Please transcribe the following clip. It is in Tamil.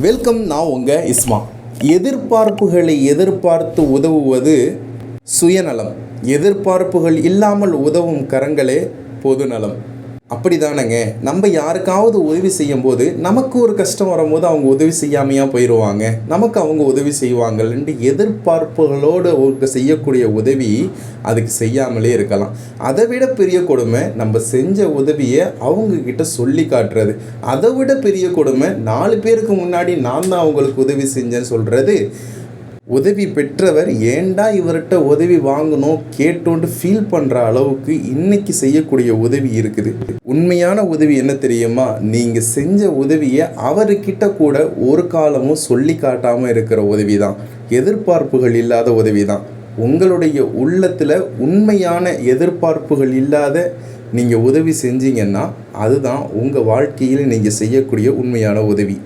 வெல்கம் நான் உங்கள் இஸ்மா. எதிர்பார்ப்புகளை எதிர்பார்த்து உதவுவது சுயநலம். எதிர்பார்ப்புகள் இல்லாமல் உதவும் கரங்களே பொதுநலம். அப்படி தானேங்க நம்ம யாருக்காவது உதவி செய்யும்போது நமக்கு ஒரு கஷ்டம் வரும்போது அவங்க உதவி செய்யாமையாக போயிடுவாங்க நமக்கு அவங்க உதவி செய்வாங்கள்ன்ட்டு எதிர்பார்ப்புகளோடு செய்யக்கூடிய உதவி அதுக்கு செய்யாமலே இருக்கலாம். அதை விட பெரிய கொடுமை நம்ம செஞ்ச உதவியை அவங்கக்கிட்ட சொல்லி காட்டுறது. அதை விட பெரிய கொடுமை நாலு பேருக்கு முன்னாடி நான் தான் அவங்களுக்கு உதவி செஞ்சேன்னு சொல்கிறது உதவி பெற்றவர் ஏண்டா இவர்கிட்ட உதவி வாங்கணும் கேட்டோன்ட்டு ஃபீல் பண்ணுற அளவுக்கு இன்னைக்கு செய்யக்கூடிய உதவி இருக்குது. உண்மையான உதவி என்ன தெரியுமா? நீங்கள் செஞ்ச உதவியை அவர்கிட்ட கூட ஒரு காலமும் சொல்லி காட்டாமல் இருக்கிற உதவி தான் எதிர்பார்ப்புகள் இல்லாத உதவி தான் உங்களுடைய உள்ளத்தில் உண்மையான எதிர்பார்ப்புகள் இல்லாத நீங்கள் உதவி செஞ்சீங்கன்னா அதுதான் உங்கள் வாழ்க்கையில் நீங்கள் செய்யக்கூடிய உண்மையான உதவி.